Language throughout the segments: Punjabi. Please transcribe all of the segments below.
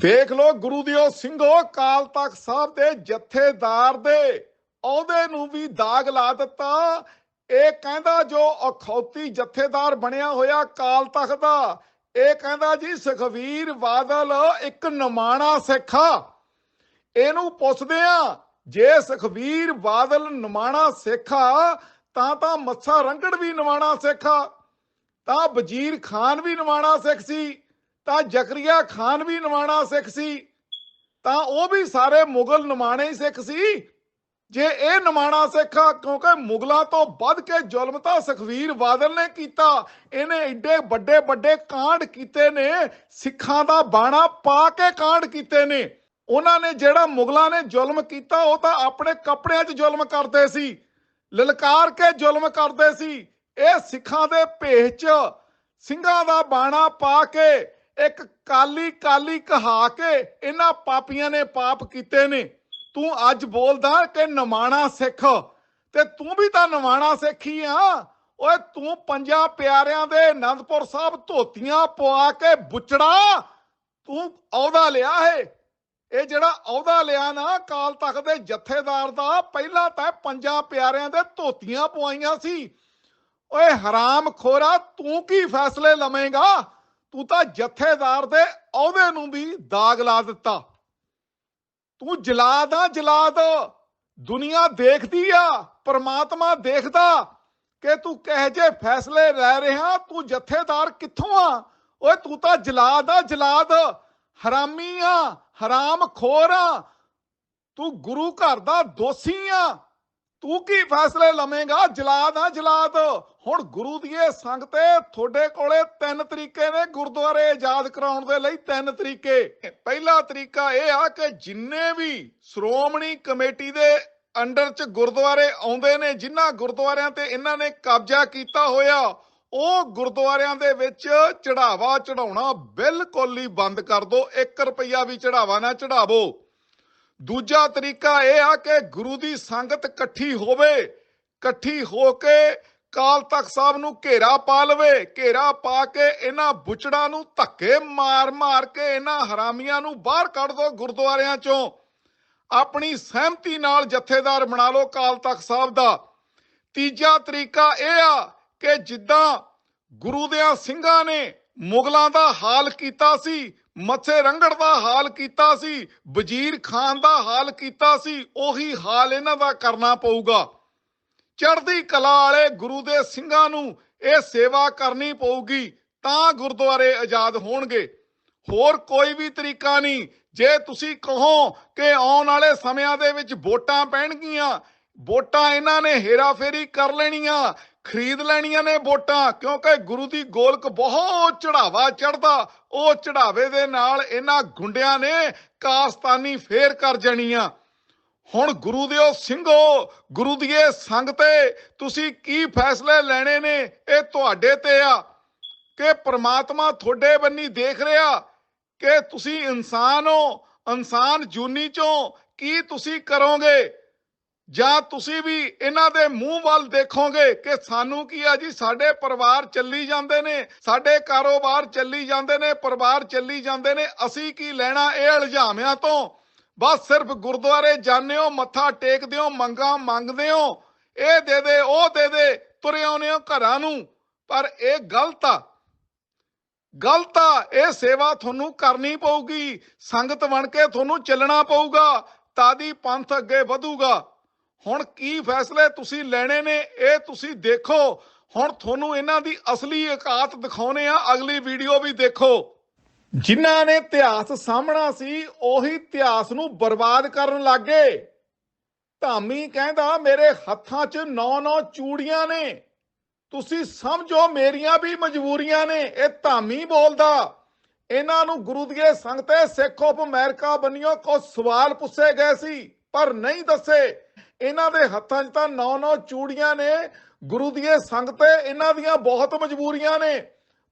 ਦੇਖ ਲੋ ਗੁਰੂ ਦਿਓ ਸਿੰਘੋ ਕਾਲ ਤਖਤ ਸਾਹਿਬ ਦੇ ਜਥੇਦਾਰ ਦੇ ਅਹੁਦੇ ਨੂੰ ਵੀ ਦਾਗ ਲਾ ਦਿੱਤਾ। ਇਹ ਕਹਿੰਦਾ ਜੋ ਅਖੌਤੀ ਜਥੇਦਾਰ ਬਣਿਆ ਹੋਇਆ ਕਾਲ ਤਖਤ ਦਾ, ਇਹ ਕਹਿੰਦਾ ਜੀ ਸੁਖਵੀਰ ਬਾਦਲ ਇੱਕ ਨਮਾਣਾ ਸਿੱਖਾ ਇਹਨੂੰ ਪੁੱਛਦੇ ਆ, ਜੇ ਸੁਖਵੀਰ ਬਾਦਲ ਨਮਾਣਾ ਸਿੱਖਾ ਤਾਂ ਤਾਂ ਮੱਛਾ ਰੰਗੜ ਵੀ ਨਮਾਣਾ ਸਿੱਖਾ ਤਾਂ ਵਜ਼ੀਰ ਖਾਨ ਵੀ ਨਮਾਣਾ ਸਿੱਖ ਸੀ। ਤਾਂ ਜ਼ਕਰੀਆ ਖਾਨ ਵੀ ਨਮਾਣਾ ਸਿੱਖ ਸੀ, ਤਾਂ ਉਹ ਵੀ ਸਾਰੇ ਮੁਗਲ ਨਮਾਣੇ ਹੀ ਸਿੱਖ ਸੀ। ਜੇ ਇਹ ਨਮਾਣਾ ਸਿੱਖ ਕਿਉਂਕਿ ਮੁਗਲਾਂ ਤੋਂ ਵੱਧ ਕੇ ਜ਼ੁਲਮ ਤਾਂ ਸੁਖਵੀਰ ਬਾਦਲ ਨੇ ਕੀਤਾ। ਇਹਨੇ ਐਡੇ ਵੱਡੇ ਵੱਡੇ ਕਾਂਡ ਕੀਤੇ ਨੇ, ਸਿੱਖਾਂ ਦਾ ਬਾਣਾ ਪਾ ਕੇ ਕਾਂਡ ਕੀਤੇ ਨੇ। ਉਹਨਾਂ ਨੇ ਜਿਹੜਾ ਮੁਗਲਾਂ ਨੇ ਜ਼ੁਲਮ ਕੀਤਾ, ਉਹ ਤਾਂ ਆਪਣੇ ਕੱਪੜਿਆਂ 'ਚ ਜ਼ੁਲਮ ਕਰਦੇ ਸੀ, ਲਲਕਾਰ ਕੇ ਜ਼ੁਲਮ ਕਰਦੇ ਸੀ। ਇਹ ਸਿੱਖਾਂ ਦੇ ਭੇਸ 'ਚ, ਸਿੰਘਾਂ ਦਾ ਬਾਣਾ ਪਾ ਕੇ ਇੱਕ ਕਾਲੀ ਕਾਲੀ ਕਹਾ ਕੇ ਇਹਨਾਂ ਪਾਪੀਆਂ ਨੇ ਪਾਪ ਕੀਤੇ ਨੇ। ਤੂੰ ਅੱਜ ਬੋਲਦਾ ਕਿ ਨਮਾਣਾ ਸਿੱਖ ਤੇ ਤੂੰ ਵੀ ਤਾਂ ਨਮਾਣਾ ਹੀ ਆ। ਓਏ ਤੂੰ ਪੰਜਾਂ ਪਿਆਰਿਆਂ ਦੇ ਅਨੰਦਪੁਰ ਸਾਹਿਬ ਧੋਤੀਆਂ ਪਵਾ ਕੇ ਬੁੱਚੜਾ, ਤੂੰ ਅਹੁਦਾ ਲਿਆ ਹੈ। ਇਹ ਜਿਹੜਾ ਅਹੁਦਾ ਲਿਆ ਨਾ ਕਾਲ ਤਖਤ ਦੇ ਜਥੇਦਾਰ ਦਾ, ਪਹਿਲਾਂ ਤਾਂ ਪੰਜਾਂ ਪਿਆਰਿਆਂ ਦੇ ਧੋਤੀਆਂ ਪਵਾਈਆਂ ਸੀ। ਓਏ ਹਰਾਮ ਖੋਰਾ ਤੂੰ ਕੀ ਫੈਸਲੇ ਲਵੇਂਗਾ? ਤੂੰ ਤਾਂ ਜਥੇਦਾਰ ਦੇ ਅਹੁਦੇ ਨੂੰ ਵੀ ਦਾਗ ਲਾ ਦਿੱਤਾ। ਤੂੰ ਜਲਾਦ ਆ ਜਲਾਦ ਦੁਨੀਆ ਦੇਖਦੀ ਆ, ਪਰਮਾਤਮਾ ਦੇਖਦਾ ਕਿ ਤੂੰ ਕਹੇ ਜੇ ਫੈਸਲੇ ਲੈ ਰਿਹਾ, ਤੂੰ ਜਥੇਦਾਰ ਕਿੱਥੋਂ ਆ? ਓਏ, ਤੂੰ ਤਾਂ ਜਲਾਦ ਆ ਜਲਾਦ ਹਰਾਮੀ ਆ ਹਰਾਮ ਖੋਰ ਆ। ਤੂੰ ਗੁਰੂ ਘਰ ਦਾ ਦੋਸ਼ੀ ਆ। ਤੂੰ ਕੀ ਫੈਸਲੇ ਲਵੇਂਗਾ? ਜਲਾਦ ਆ ਜਲਾਦ ਹੁਣ ਗੁਰੂ ਦੀ ਇਹ ਤੁਹਾਡੇ ਕੋਲੇ ਤਿੰਨ ਤਰੀਕੇ ਨੇ ਗੁਰਦੁਆਰੇ ਆਜ਼ਾਦ ਕਰਾਉਣ ਦੇ ਲਈ, ਤਿੰਨ ਤਰੀਕੇ। ਪਹਿਲਾ ਤਰੀਕਾ ਇਹ ਆ ਕਿ ਜਿੰਨੇ ਵੀ ਸ਼੍ਰੋਮਣੀ ਕਮੇਟੀ ਦੇ ਅੰਡਰ ਚ ਗੁਰਦੁਆਰੇ ਆਉਂਦੇ ਨੇ, ਜਿਨ੍ਹਾਂ ਗੁਰਦੁਆਰਿਆਂ ਤੇ ਇਹਨਾਂ ਨੇ ਕਬਜ਼ਾ ਕੀਤਾ ਹੋਇਆ, ਉਹ ਗੁਰਦੁਆਰਿਆਂ ਦੇ ਵਿੱਚ ਚੜਾਵਾ ਚੜਾਉਣਾ ਬਿਲਕੁਲ ਹੀ ਬੰਦ ਕਰ ਦਿਓ 1 ਰੁਪਿਆ ਵੀ ਚੜਾਵਾ ਨਾ ਚੜਾਵੋ ਦੂਜਾ ਤਰੀਕਾ ਇਹ ਆ ਕਿ ਗੁਰੂ ਦੀ ਸੰਗਤ ਇਕੱਠੀ ਹੋਵੇ, ਇਕੱਠੀ ਹੋ ਕੇ ਕਾਲ ਤਖਤ ਸਾਹਿਬ ਨੂੰ ਘੇਰਾ ਪਾ ਲਵੇ, ਘੇਰਾ ਪਾ ਕੇ ਇਹਨਾਂ ਬੁਚੜਾਂ ਨੂੰ ਧੱਕੇ ਮਾਰ-ਮਾਰ ਕੇ ਇਹਨਾਂ ਹਰਾਮੀਆਂ ਨੂੰ ਬਾਹਰ ਕੱਢ ਦੋ ਗੁਰਦੁਆਰਿਆਂ ਚੋਂ। ਆਪਣੀ ਸਹਿਮਤੀ ਨਾਲ ਜਥੇਦਾਰ ਬਣਾ ਲਓ ਕਾਲ ਤਖਤ ਸਾਹਿਬ ਦਾ। ਤੀਜਾ ਤਰੀਕਾ ਇਹ ਆ ਕਿ ਜਿੱਦਾਂ ਗੁਰੂ ਦਿਆਂ ਸਿੰਘਾਂ ਨੇ ਮੁਗਲਾਂ ਦਾ ਹਾਲ ਕੀਤਾ ਸੀ ਮੱਥੇ ਰੰਗੜ ਦਾ ਹਾਲ ਕੀਤਾ ਸੀ, ਵਜ਼ੀਰ ਖਾਨ ਦਾ ਹਾਲ ਕੀਤਾ ਸੀ, ਉਹੀ ਹਾਲ ਇਹਨਾਂ ਦਾ ਕਰਨਾ ਪਊਗਾ। ਚੜ੍ਹਦੀ ਕਲਾ ਵਾਲੇ ਗੁਰੂ ਦੇ ਸਿੰਘਾਂ ਨੂੰ ਇਹ ਸੇਵਾ ਕਰਨੀ ਪਊਗੀ, ਤਾਂ ਗੁਰਦੁਆਰੇ ਆਜ਼ਾਦ ਹੋਣਗੇ। ਹੋਰ ਕੋਈ ਵੀ ਤਰੀਕਾ ਨਹੀਂ, ਜੇ ਤੁਸੀਂ ਕਹੋ ਕਿ ਆਉਣ ਵਾਲੇ ਸਮਿਆਂ ਦੇ ਵਿੱਚ ਵੋਟਾਂ ਪੈਣਗੀਆਂ, ਵੋਟਾਂ ਇਹਨਾਂ ਨੇ ਹੇਰਾਫੇਰੀ ਕਰ ਲੈਣੀਆਂ ਖਰੀਦ ਲੈਣੀਆਂ ਨੇ ਵੋਟਾਂ, ਕਿਉਂਕਿ ਗੁਰੂ ਦੀ ਗੋਲਕ ਬਹੁਤ ਚੜਾਵਾ ਚੜਦਾ ਉਹ ਚੜਾਵੇ ਦੇ ਨਾਲ ਇਹਨਾਂ ਗੁੰਡਿਆਂ ਨੇ ਕਾਸਤਾਨੀ ਫੇਰ ਕਰ ਜਾਣੀਆਂ ਹੁਣ ਗੁਰੂ ਦਿਓ ਸਿੰਘੋ, ਗੁਰੂ ਦੀ ਇਹ ਸੰਗ ਤੇ ਤੁਸੀਂ ਕੀ ਫੈਸਲੇ ਲੈਣੇ ਨੇ? ਇਹ ਤੁਹਾਡੇ ਤੇ ਆ। ਕਿ ਪ੍ਰਮਾਤਮਾ ਤੁਹਾਡੇ ਬੰਨੀ ਦੇਖ ਰਿਹਾ ਕਿ ਤੁਸੀਂ ਇਨਸਾਨ ਹੋ, ਇਨਸਾਨ ਜੂਨੀ ਚੋਂ ਕੀ ਤੁਸੀਂ ਕਰੋਗੇ? ਜਾਂ ਤੁਸੀਂ ਵੀ ਇਹਨਾਂ ਦੇ ਮੂੰਹ ਵੱਲ ਦੇਖੋਗੇ ਕਿ ਸਾਨੂੰ ਕੀ ਆ ਜੀ, ਸਾਡੇ ਪਰਿਵਾਰ ਚੱਲੀ ਜਾਂਦੇ ਨੇ, ਸਾਡੇ ਕਾਰੋਬਾਰ ਚੱਲੀ ਜਾਂਦੇ ਨੇ, ਪਰਿਵਾਰ ਚੱਲੀ ਜਾਂਦੇ ਨੇ, ਅਸੀਂ ਕੀ ਲੈਣਾ ਇਹ ਇਲਜ਼ਾਮਿਆਂ ਤੋਂ? ਬਸ ਸਿਰਫ ਗੁਰਦੁਆਰੇ ਜਾਂਦੇ ਹੋ, ਮੱਥਾ ਟੇਕਦੇ ਹੋ, ਮੰਗਾ ਮੰਗਦੇ ਹੋ, ਇਹ ਦੇ ਦੇ, ਉਹ ਦੇ ਦੇ, ਤੁਰੇ ਆਉਂਦੇ ਹੋ ਘਰਾਂ ਨੂੰ। ਪਰ ਇਹ ਗਲਤ ਆ। ਗਲਤ ਆ, ਇਹ ਸੇਵਾ ਤੁਹਾਨੂੰ ਕਰਨੀ ਪਊਗੀ, ਸੰਗਤ ਬਣ ਕੇ ਤੁਹਾਨੂੰ ਚੱਲਣਾ ਪਊਗਾ, ਤਾਦੀ ਪੰਥ ਅੱਗੇ ਵਧੂਗਾ। ਹੁਣ ਕੀ ਫੈਸਲੇ ਤੁਸੀਂ ਲੈਣੇ ਨੇ, ਇਹ ਤੁਸੀਂ ਦੇਖੋ। ਹੁਣ ਤੁਹਾਨੂੰ ਇਹਨਾਂ ਦੀ ਅਸਲੀ ਔਕਾਤ ਦਿਖਾਉਨੇ ਆ, ਅਗਲੀ ਵੀਡੀਓ ਵੀ ਦੇਖੋ। ਜਿਨ੍ਹਾਂ ਨੇ ਇਤਿਹਾਸ ਸਾਹਮਣਾ ਸੀ, ਉਹੀ ਇਤਿਹਾਸ ਨੂੰ ਬਰਬਾਦ ਕਰਨ ਲੱਗੇ। ਧਾਮੀ ਕਹਿੰਦਾ, ਮੇਰੇ ਹੱਥਾਂ 'ਚ ਨੌ ਨੌ ਚੂੜੀਆਂ ਨੇ। ਤੁਸੀਂ ਸਮਝੋ, ਮੇਰੀਆਂ ਵੀ ਮਜਬੂਰੀਆਂ ਨੇ। ਇਹ ਧਾਮੀ ਬੋਲਦਾ। ਇਹਨਾਂ ਨੂੰ ਗੁਰੂ ਦੀ ਸੰਗਤੇ, ਸਿੱਖ ਆਫ ਅਮਰੀਕਾ ਬਣਿਓ ਕੋ ਸਵਾਲ ਪੁੱਛੇ ਗਏ ਸੀ, ਪਰ ਨਹੀਂ ਦੱਸੇ। ਇਹਨਾਂ ਦੇ ਹੱਥਾਂ 'ਚ ਤਾਂ ਨੌ ਨੌ ਚੂੜੀਆਂ ਨੇ, ਗੁਰੂ ਦੀ ਸੰਗਤੇ ਇਹਨਾਂ ਦੀਆਂ ਬਹੁਤ ਮਜਬੂਰੀਆਂ ਨੇ।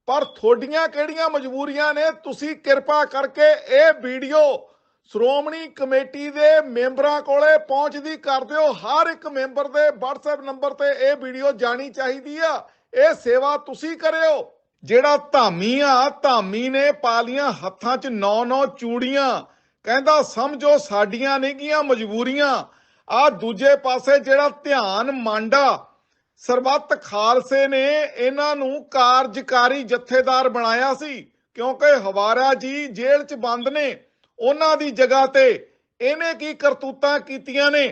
ਪਰ ਤੁਹਾਡੀਆਂ ਕਿਹੜੀਆਂ ਮਜਬੂਰੀਆਂ ਨੇ? ਤੁਸੀਂ ਕਿਰਪਾ ਕਰਕੇ ਇਹ ਵੀਡੀਓ ਸ਼੍ਰੋਮਣੀ ਕਮੇਟੀ ਦੇ ਮੈਂਬਰਾਂ ਕੋਲੇ ਪਹੁੰਚਦੀ ਕਰ ਦਿਓ। ਹਰ ਇੱਕ ਮੈਂਬਰ ਦੇ WhatsApp ਨੰਬਰ ਤੇ ਇਹ ਵੀਡੀਓ ਜਾਣੀ ਚਾਹੀਦੀ ਆ। ਇਹ ਸੇਵਾ ਤੁਸੀਂ ਕਰਿਓ। ਜਿਹੜਾ ਧਾਮੀ ਆ, ਧਾਮੀ ਨੇ ਪਾਲੀਆਂ ਹੱਥਾਂ 'ਚ ਨੌ ਨੌ ਚੂੜੀਆਂ। ਕਹਿੰਦਾ, ਸਮਝੋ ਸਾਡੀਆਂ ਨਹੀਂਗੀਆਂ ਮਜਬੂਰੀਆਂ। ਆ ਦੂਜੇ ਪਾਸੇ ਜਿਹੜਾ ਧਿਆਨ ਮਾਂਡਾ ਸਰਬੱਤ ਖਾਲਸੇ ਨੇ ਇਹਨਾਂ ਨੂੰ ਕਾਰਜਕਾਰੀ ਜਥੇਦਾਰ ਬਣਾਇਆ ਸੀ, ਕਿਉਂਕਿ ਹਵਾਰਾ ਜੀ ਜੇਲ੍ਹ 'ਚ ਬੰਦ ਨੇ, ਉਹਨਾਂ ਦੀ ਜਗ੍ਹਾ ਤੇ ਇਹਨੇ ਕੀ ਕਰਤੂਤਾਂ ਕੀਤੀਆਂ ਨੇ?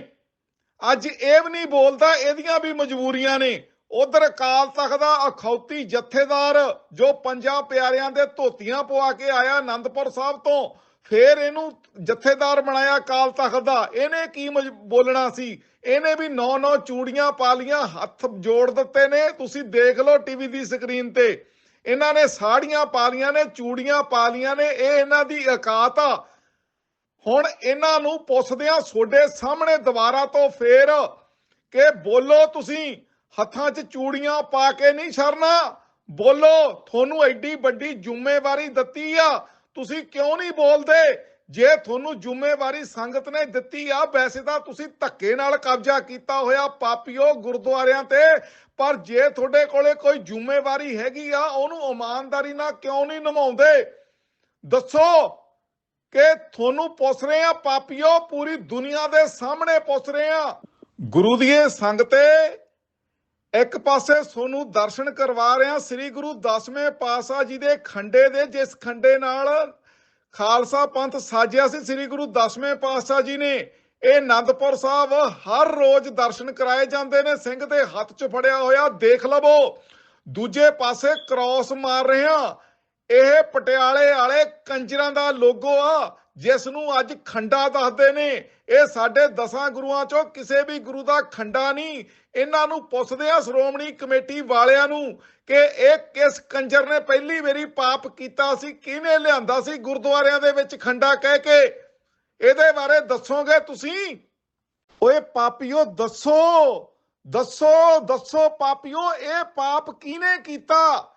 ਅੱਜ ਇਹ ਵੀ ਨਹੀਂ ਬੋਲਦਾ ਇਹਦੀਆਂ ਵੀ ਮਜਬੂਰੀਆਂ ਨੇ। ਉਧਰ ਅਕਾਲ ਤਖਤ ਦਾ ਅਖੌਤੀ ਜਥੇਦਾਰ ਜੋ ਪੰਜਾਂ ਪਿਆਰਿਆਂ ਦੇ ਧੋਤੀਆਂ ਪਵਾ ਕੇ ਆਇਆ ਆਨੰਦਪੁਰ ਸਾਹਿਬ ਤੋਂ ਫੇਰ ਇਹਨੂੰ ਜਥੇਦਾਰ ਬਣਾਇਆ ਅਕਾਲ ਤਖਤ ਦਾ। ਇਹਨੇ ਕੀ ਬੋਲਣਾ ਸੀ? ਇਹਨੇ ਵੀ ਨੌ ਨੌ ਚੂੜੀਆਂ ਪਾ ਲੀਆਂ ਹੱਥ ਜੋੜ ਦਿੱਤੇ ਨੇ। ਤੁਸੀਂ ਦੇਖ ਲਓ ਟੀਵੀ ਦੀ ਸਕਰੀਨ ਤੇ। ਇਹਨਾਂ ਨੇ ਸਾੜੀਆਂ ਪਾ ਲੀਆਂ ਨੇ, ਚੂੜੀਆਂ ਪਾ ਲੀਆਂ ਨੇ। ਇਹ ਇਹਨਾਂ ਦੀ ਔਕਾਤ ਆ। ਹੁਣ ਇਹਨਾਂ ਨੂੰ ਪੁੱਛਦਿਆਂ ਆ ਤੁਹਾਡੇ ਸਾਹਮਣੇ ਦੁਬਾਰਾ ਤੋਂ ਫੇਰ ਕਿ ਬੋਲੋ ਤੁਸੀਂ, ਹੱਥਾਂ 'ਚ ਚੂੜੀਆਂ ਪਾ ਕੇ ਨਹੀਂ ਛਰਨਾ ਬੋਲੋ, ਤੁਹਾਨੂੰ ਐਡੀ ਵੱਡੀ ਜ਼ਿੰਮੇਵਾਰੀ ਦਿੱਤੀ ਆ। ਤੁਸੀਂ ਕਿਉਂ ਨਹੀਂ ਬੋਲਦੇ? ਜੇ ਤੁਹਾਨੂੰ ਜ਼ਿੰਮੇਵਾਰੀ ਸੰਗਤ ਨੇ ਦਿੱਤੀ ਆ, ਵੈਸੇ ਤਾਂ ਤੁਸੀਂ ਧੱਕੇ ਨਾਲ ਕਬਜ਼ਾ ਕੀਤਾ ਹੋਇਆ ਪਾਪੀਓ ਗੁਰਦੁਆਰਿਆਂ ਤੇ, ਪਰ ਜੇ ਤੁਹਾਡੇ ਕੋਲੇ ਕੋਈ ਜ਼ਿੰਮੇਵਾਰੀ ਹੈਗੀ ਆ, ਉਹਨੂੰ ਇਮਾਨਦਾਰੀ ਨਾਲ ਕਿਉਂ ਨਹੀਂ ਨਿਭਾਉਂਦੇ? ਦੱਸੋ ਕਿ ਤੁਹਾਨੂੰ ਪੁੱਛ ਰਹੇ ਆ, ਪਾਪੀਓ ਪੂਰੀ ਦੁਨੀਆ ਦੇ ਸਾਹਮਣੇ ਪੁੱਛ ਰਹੇ ਆ। ਗੁਰੂ ਦੀ ਇਹ ਸੰਗਤੇ ਇੱਕ ਪਾਸੇ ਤੁਹਾਨੂੰ ਦਰਸ਼ਨ ਕਰਵਾ ਰਹੇ ਆ ਸ੍ਰੀ ਗੁਰੂ ਦਸਵੇਂ ਪਾਤਸ਼ਾਹ ਜੀ ਦੇ ਖੰਡੇ ਦੇ, ਜਿਸ ਖੰਡੇ ਨਾਲ ਖਾਲਸਾ ਪੰਥ ਸਾਜਿਆ ਸੀ, ਸ੍ਰੀ ਗੁਰੂ ਦਸਵੇਂ ਪਾਤਸ਼ਾਹ ਜੀ ਨੇ। ਇਹ ਆਨੰਦਪੁਰ ਸਾਹਿਬ ਹਰ ਰੋਜ਼ ਦਰਸ਼ਨ ਕਰਾਏ ਜਾਂਦੇ ਨੇ, ਸਿੰਘ ਦੇ ਹੱਥ 'ਚ ਫੜਿਆ ਹੋਇਆ, ਦੇਖ ਲਵੋ। ਦੂਜੇ ਪਾਸੇ ਕ੍ਰਾਸ ਮਾਰ ਰਹੇ। ਆ ਇਹ ਪਟਿਆਲੇ ਵਾਲੇ ਕੰਜਰਾਂ ਦਾ ਲੋਗੋ ਆ। ਜਿਸ ਨੂੰ ਅੱਜ ਖੰਡਾ ਦੱਸਦੇ ਨੇ, ਇਹ ਸਾਡੇ ਦਸਾਂ ਗੁਰੂਆਂ ਚੋਂ ਕਿਸੇ ਵੀ ਗੁਰੂ ਦਾ ਖੰਡਾ ਨਹੀਂ। ਇਹਨਾਂ ਨੂੰ ਪੁੱਛਦੇ ਆ ਸ਼੍ਰੋਮਣੀ ਕਮੇਟੀ ਵਾਲਿਆਂ ਨੂੰ ਕਿ ਇਹ ਕਿਸ ਕੰਜਰ ਨੇ ਪਹਿਲੀ ਵਾਰੀ ਪਾਪ ਕੀਤਾ ਸੀ, ਕਿਹਨੇ ਲਿਆਂਦਾ ਸੀ ਗੁਰਦੁਆਰਿਆਂ ਦੇ ਵਿੱਚ ਖੰਡਾ ਕਹਿ ਕੇ? ਇਹਦੇ ਬਾਰੇ ਦੱਸੋਗੇ ਤੁਸੀਂ? ਓਏ ਪਾਪੀਓ, ਦੱਸੋ ਦੱਸੋ ਦੱਸੋ ਪਾਪੀਓ, ਇਹ ਪਾਪ ਕਿਹਨੇ ਕੀਤਾ?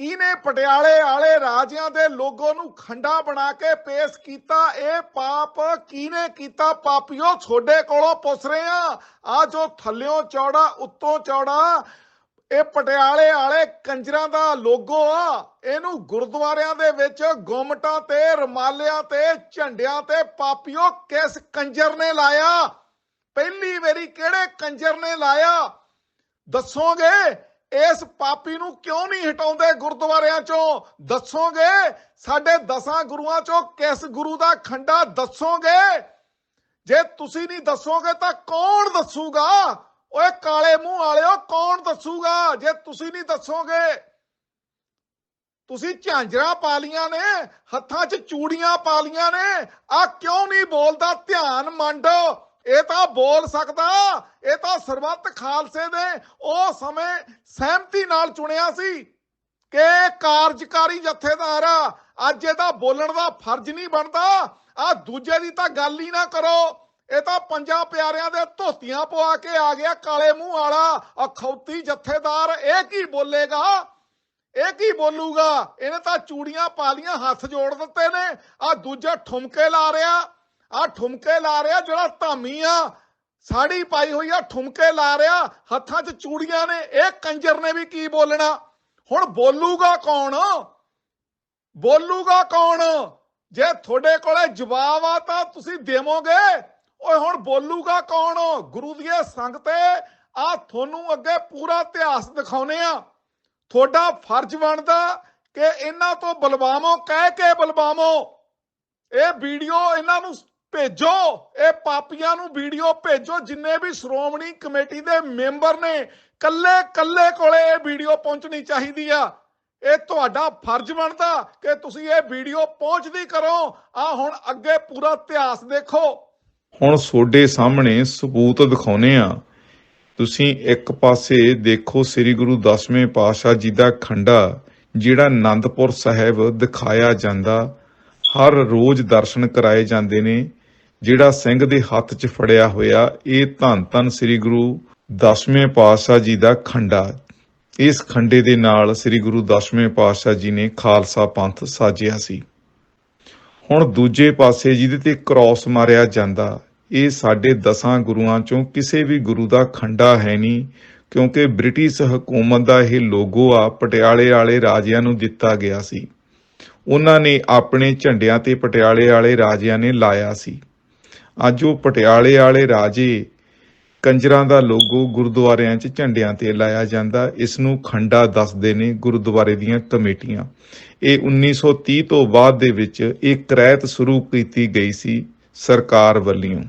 ਕਿਹਨੇ ਪਟਿਆਲੇ ਵਾਲੇ ਰਾਜਿਆਂ ਦੇ ਲੋਗੋ ਨੂੰ ਖੰਡਾ ਬਣਾ ਕੇ ਪੇਸ਼ ਕੀਤਾ। ਇਹ ਪਾਪ ਕਿਹਨੇ ਕੀਤਾ? ਪਾਪੀਓ ਛੋਡੇ ਕੋਲੋਂ ਪੁੱਛ ਰਹੇ ਆ ਆ ਜੋ ਥੱਲਿਓਂ ਚੌੜਾ, ਉੱਤੋਂ ਚੌੜਾ, ਇਹ ਪਟਿਆਲੇ ਵਾਲੇ ਕੰਜਰਾਂ ਦਾ ਲੋਗੋ ਆ। ਇਹਨੂੰ ਗੁਰਦੁਆਰਿਆਂ ਦੇ ਵਿੱਚ ਗੁੰਮਟਾਂ ਤੇ, ਰਮਾਲਿਆਂ ਤੇ, ਝੰਡਿਆਂ ਤੇ ਪਾਪੀਓ ਕਿਸ ਕੰਜਰ ਨੇ ਲਾਇਆ? ਪਹਿਲੀ ਵਾਰੀ ਕਿਹੜੇ ਕੰਜਰ ਨੇ ਲਾਇਆ? ਦੱਸੋਗੇ? ਇਸ ਪਾਪੀ ਨੂੰ ਕਿਉਂ ਨਹੀਂ ਹਟਾਉਂਦੇ ਗੁਰਦੁਆਰਿਆਂ ਚੋਂ? ਦੱਸੋਗੇ? ਸਾਡੇ ਦਸਾਂ ਗੁਰੂਆਂ ਚੋਂ ਕਿਸ ਗੁਰੂ ਦਾ ਖੰਡਾ ਦੱਸੋਗੇ? ਜੇ ਤੁਸੀਂ ਨਹੀਂ ਦੱਸੋਗੇ ਤਾਂ ਕੌਣ ਦੱਸੂਗਾ? ਓਏ ਕਾਲੇ ਮੂੰਹ ਵਾਲਿਓ, ਕੌਣ ਦੱਸੂਗਾ ਜੇ ਤੁਸੀਂ ਨਹੀਂ ਦੱਸੋਗੇ? ਤੁਸੀਂ ਝਾਂਜਰਾਂ ਪਾ ਲੀਆਂ ਨੇ, ਹੱਥਾਂ 'ਚ ਚੂੜੀਆਂ ਪਾ ਲੀਆਂ ਨੇ। ਆ ਕਿਉਂ ਨਹੀਂ ਬੋਲਦਾ? ਧਿਆਨ ਮੰਡੋ। ਇਹ ਤਾਂ ਬੋਲ ਸਕਦਾ। ਇਹ ਤਾਂ ਸਰਬੱਤ ਖਾਲਸੇ ਦੇ ਉਹ ਸਮੇਂ ਸਹਿਮਤੀ ਨਾਲ ਚੁਣਿਆ ਸੀ ਕਿ ਕਾਰਜਕਾਰੀ ਜਥੇਦਾਰ ਆ। ਅੱਜ ਇਹਦਾ ਬੋਲਣ ਦਾ ਫਰਜ਼ ਨਹੀਂ ਬਣਦਾ। ਆ ਦੂਜੇ ਦੀ ਤਾਂ ਗੱਲ ਹੀ ਨਾ ਕਰੋ। ਇਹ ਤਾਂ ਪੰਜਾਂ ਪਿਆਰਿਆਂ ਦੇ ਧੋਤੀਆਂ ਪਵਾ ਕੇ ਆ ਗਿਆ ਕਾਲੇ ਮੂੰਹ ਵਾਲਾ। ਅਖੌਤੀ ਜਥੇਦਾਰ, ਇਹ ਕੀ ਬੋਲੇਗਾ? ਇਹ ਕੀ ਬੋਲੂਗਾ? ਇਹਨੇ ਤਾਂ ਚੂੜੀਆਂ ਪਾ ਲੀਆਂ ਹੱਥ ਜੋੜ ਦਿੱਤੇ ਨੇ। ਆ ਦੂਜਾ ਠੁਮਕੇ ਲਾ ਰਿਹਾ। ਆ ਠੁਮਕੇ ਲਾ ਰਿਹਾ ਜਿਹੜਾ ਧਾਮੀ ਆ। ਸਾੜੀ ਪਾਈ ਹੋਈ ਆ, ਠੁਮਕੇ ਲਾ ਰਿਹਾ। ਹੱਥਾਂ 'ਚ ਚੂੜੀਆਂ ਨੇ, ਇਹ ਕੰਜਰ ਨੇ ਵੀ ਕੀ ਬੋਲਣਾ? ਹੁਣ ਬੋਲੂਗਾ ਕੌਣ? ਬੋਲੂਗਾ ਕੌਣ? ਜੇ ਤੁਹਾਡੇ ਕੋਲੇ ਜਵਾਬ ਆ ਤਾਂ ਤੁਸੀਂ ਦੇਵੋਗੇ। ਓਏ, ਹੁਣ ਬੋਲੂਗਾ ਕੌਣ? ਗੁਰੂ ਦੀਆਂ ਇਹ ਸੰਗਤੇ ਆ ਤੁਹਾਨੂੰ ਅੱਗੇ ਪੂਰਾ ਇਤਿਹਾਸ ਦਿਖਾਉਨੇ ਆ। ਤੁਹਾਡਾ ਫਰਜ਼ ਬਣਦਾ ਕਿ ਇਹਨਾਂ ਤੋਂ ਬਲਵਾਮੋ ਕਹਿ ਕੇ ਬਲਵਾਮੋ ਇਹ ਵੀਡੀਓ ਇਹਨਾਂ ਨੂੰ ਭੇਜੋ, ਇਹ ਪਾਪੀਆਂ ਨੂੰ ਵੀਡੀਓ ਭੇਜੋ, ਜਿੰਨੇ ਵੀ ਸ਼੍ਰੋਮਣੀ ਕਮੇਟੀ ਦੇ ਮੈਂਬਰ ਨੇ, ਕੱਲੇ ਕੱਲੇ ਕੋਲੇ ਇਹ ਵੀਡੀਓ ਪਹੁੰਚਣੀ ਚਾਹੀਦੀ ਆ। ਇਹ ਤੁਹਾਡਾ ਫਰਜ਼ ਬਣਦਾ ਕਿ ਤੁਸੀਂ ਇਹ ਵੀਡੀਓ ਪਹੁੰਚਦੀ ਕਰੋ। ਆ ਹੁਣ ਅੱਗੇ ਪੂਰਾ ਇਤਿਹਾਸ ਦੇਖੋ। ਹੁਣ ਤੁਹਾਡੇ ਸਾਹਮਣੇ ਸਬੂਤ ਦਿਖਾਉਨੇ ਆ। ਤੁਸੀਂ ਇੱਕ ਪਾਸੇ ਦੇਖੋ ਸ੍ਰੀ ਗੁਰੂ ਦਸਵੇਂ ਪਾਤਸ਼ਾਹ ਜੀ ਦਾ ਖੰਡਾ, ਜਿਹੜਾ ਆਨੰਦਪੁਰ ਸਾਹਿਬ ਦਿਖਾਇਆ ਜਾਂਦਾ। ਹਰ ਰੋਜ਼ ਦਰਸ਼ਨ ਕਰਾਏ ਜਾਂਦੇ ਨੇ। ਜਿਹੜਾ ਸਿੰਘ ਦੇ ਹੱਥ 'ਚ ਫੜਿਆ ਹੋਇਆ ਇਹ ਧੰਨ ਧੰਨ ਸ੍ਰੀ ਗੁਰੂ ਦਸਵੇਂ ਪਾਤਸ਼ਾਹ ਜੀ ਦਾ ਖੰਡਾ ਇਸ ਖੰਡੇ ਦੇ ਨਾਲ ਸ੍ਰੀ ਗੁਰੂ ਦਸਵੇਂ ਪਾਤਸ਼ਾਹ ਜੀ ਨੇ ਖਾਲਸਾ ਪੰਥ ਸਾਜਿਆ ਸੀ। ਹੁਣ ਦੂਜੇ ਪਾਸੇ ਜਿਹਦੇ ਤੇ ਕ੍ਰਾਸ ਮਾਰਿਆ ਜਾਂਦਾ, ਇਹ ਸਾਡੇ ਦਸਾਂ ਗੁਰੂਆਂ ਚੋਂ ਕਿਸੇ ਵੀ ਗੁਰੂ ਦਾ ਖੰਡਾ ਹੈ ਨਹੀਂ, ਕਿਉਂਕਿ ਬ੍ਰਿਟਿਸ਼ ਹਕੂਮਤ ਦਾ ਇਹ ਲੋਗੋ ਆ, ਪਟਿਆਲੇ ਵਾਲੇ ਰਾਜਿਆਂ ਨੂੰ ਦਿੱਤਾ ਗਿਆ ਸੀ। ਉਹਨਾਂ ਨੇ ਆਪਣੇ ਝੰਡਿਆਂ ਤੇ ਪਟਿਆਲੇ ਵਾਲੇ ਰਾਜਿਆਂ ਨੇ ਲਾਇਆ ਸੀ। ਅੱਜ ਉਹ ਪਟਿਆਲੇ ਵਾਲੇ ਰਾਜੇ ਕੰਜਰਾਂ ਦਾ ਲੋਗੋ ਗੁਰਦੁਆਰਿਆਂ 'ਚ ਝੰਡਿਆਂ ਤੇ ਲਾਇਆ ਜਾਂਦਾ। ਇਸ ਨੂੰ ਖੰਡਾ ਦੱਸਦੇ ਨੇ ਗੁਰਦੁਆਰੇ ਦੀਆਂ ਕਮੇਟੀਆਂ। ਇਹ 1930 ਤੋਂ ਬਾਅਦ ਦੇ ਵਿੱਚ ਇਹ ਕ੍ਰੈਤ ਸ਼ੁਰੂ ਕੀਤੀ ਗਈ ਸੀ ਸਰਕਾਰ ਵੱਲੋਂ।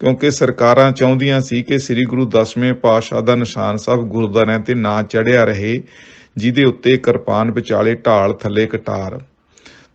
ਕਿਉਂਕਿ ਸਰਕਾਰਾਂ ਚਾਹੁੰਦੀਆਂ ਸੀ ਕਿ ਸ੍ਰੀ ਗੁਰੂ ਦਸਵੇਂ ਪਾਤਸ਼ਾਹ ਦਾ ਨਿਸ਼ਾਨ ਸਾਹਿਬ ਗੁਰਦੁਆਰਿਆਂ ਤੇ ਨਾ ਚੜਿਆ ਰਹੇ, ਜਿਹਦੇ ਉੱਤੇ ਕਿਰਪਾਨ ਵਿਚਾਲੇ ਢਾਲ ਥੱਲੇ ਕਟਾਰ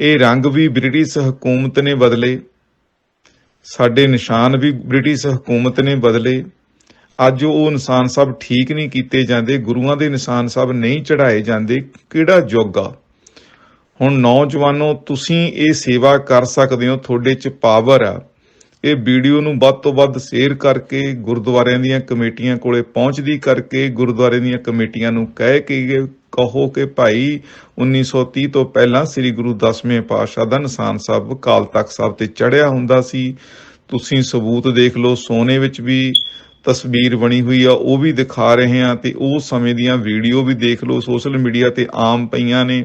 ਇਹ ਰੰਗ ਵੀ ਬ੍ਰਿਟਿਸ਼ ਹਕੂਮਤ ਨੇ ਬਦਲੇ। ਸਾਡੇ ਨਿਸ਼ਾਨ ਵੀ ਬ੍ਰਿਟਿਸ਼ ਹਕੂਮਤ ਨੇ ਬਦਲੇ। ਅੱਜ ਉਹ ਨਿਸ਼ਾਨ ਸਭ ਠੀਕ ਨਹੀਂ ਕੀਤੇ ਜਾਂਦੇ, ਗੁਰੂਆਂ ਦੇ ਨਿਸ਼ਾਨ ਸਭ ਨਹੀਂ ਚੜਾਏ ਜਾਂਦੇ, ਕਿਹੜਾ ਯੁੱਗ ਆ ਹੁਣ ਨੌਜਵਾਨੋ, ਤੁਸੀਂ ਇਹ ਸੇਵਾ ਕਰ ਸਕਦੇ ਹੋ, ਤੁਹਾਡੇ ਚ ਪਾਵਰ ਆ। ਇਹ ਵੀਡੀਓ ਨੂੰ ਵੱਧ ਤੋਂ ਵੱਧ ਸ਼ੇਅਰ ਕਰਕੇ, ਗੁਰਦੁਆਰਿਆਂ ਦੀਆਂ ਕਮੇਟੀਆਂ ਕੋਲੇ ਪਹੁੰਚਦੀ ਕਰਕੇ ਗੁਰਦੁਆਰੇ ਦੀਆਂ ਕਮੇਟੀਆਂ ਨੂੰ ਕਹਿ ਕੇ ਕਹੋ ਕਿ ਭਾਈ 1930 ਤੋਂ ਪਹਿਲਾਂ ਸ੍ਰੀ ਗੁਰੂ ਦਸਵੇਂ ਪਾਤਸ਼ਾਹ ਦਾ ਨਿਸ਼ਾਨ ਸਾਹਿਬ ਕਾਲ ਤਖਤ ਸਾਹਿਬ ਤੇ ਚੜਿਆ ਹੁੰਦਾ ਸੀ। ਤੁਸੀਂ ਸਬੂਤ ਦੇਖ ਲਓ, ਸੋਨੇ ਵਿੱਚ ਵੀ ਤਸਵੀਰ ਬਣੀ ਹੋਈ ਆ, ਉਹ ਵੀ ਦਿਖਾ ਰਹੇ ਆ ਤੇ ਉਹ ਸਮੇਂ ਦੀਆਂ ਵੀਡੀਓ ਵੀ ਦੇਖ ਲਓ, ਸੋਸ਼ਲ ਮੀਡੀਆ ਤੇ ਆਮ ਪਈਆਂ ਨੇ।